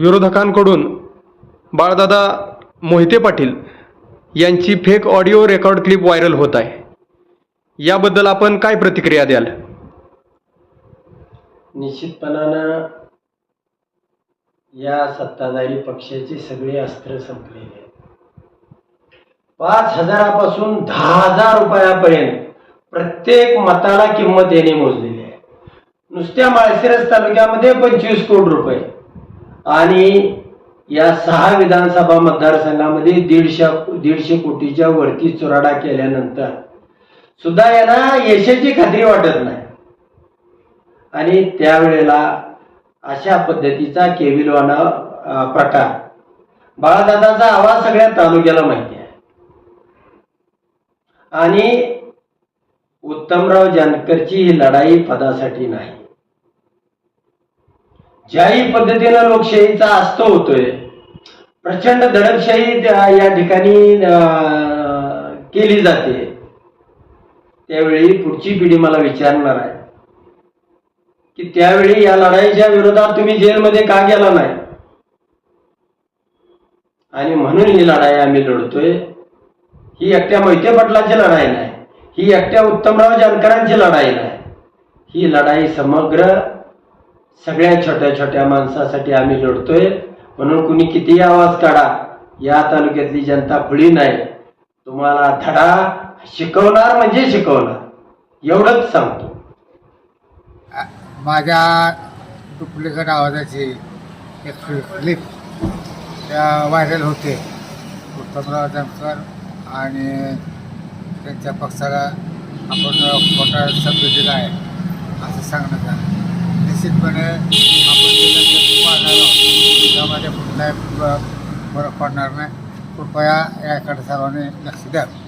विरोधकांकडून बाळदादा मोहिते पाटील यांची fake audio record clip viral होत आहे. याबद्दल आपण काय प्रतिक्रिया द्याल? निश्चितपणानं या सत्ताधारी पक्षाची सगळी अस्त्र संपलेली. आहेत पाच हजारापासून दहा हजार रुपयापर्यंत प्रत्येक मताला किंमत याने मोजलेली आहे. नुसत्या माळशिरस तालुक्यामध्ये पंचवीस कोटी रुपये. आणि या सहा विधानसभा मतदारसंघामध्ये दीडशे दीडशे कोटीच्या वरती चुराडा केल्यानंतर सुद्धा यांना यशाची खात्री वाटत नाही. आणि त्यावेळेला अशा पद्धतीचा केविलवाना प्रकार. बाळादादाचा आवाज सगळ्या तालुक्याला माहिती आहे. आणि उत्तमराव जानकरची ही लढाई पदासाठी नाही. ज्याही पद्धतीनं लोकशाहीचा अस्त होतोय प्रचंड दडपशाही त्या- या ठिकाणी केली जाते. त्यावेळी पुढची पिढी मला विचारणार आहे की त्यावेळी या लढाईच्या विरोधात तुम्ही जेलमध्ये का गेला नाही? आणि म्हणून ही लढाई आम्ही लढतोय. ही एकट्या मोहिते पाटलांची लढाई नाही ही एकट्या उत्तमराव जानकरांची लढाई नाही. ही लढाई समग्र सगळ्या छोट्या छोट्या माणसासाठी आम्ही लढतोय. म्हणून कुणी कितीही आवाज काढा या तालुक्यातली जनता खुळी नाही. तुम्हाला धडा शिकवणार म्हणजे शिकवणार. एवढंच सांगतो. माझ्या डुप्लिकेट आवाजाची एक क्लिप त्या व्हायरल होते. उत्तमराव जानकर आणि त्यांच्या पक्षाला आपण मोठा शब्द दिला आहे असं सांगण्यात आलं. निश्चितपणे आपण दिलं पाहणार आहोत त्यामध्ये कुठलाही फरक पडणार नाही. कृपया याकडे सर्वांनी लक्ष द्यावं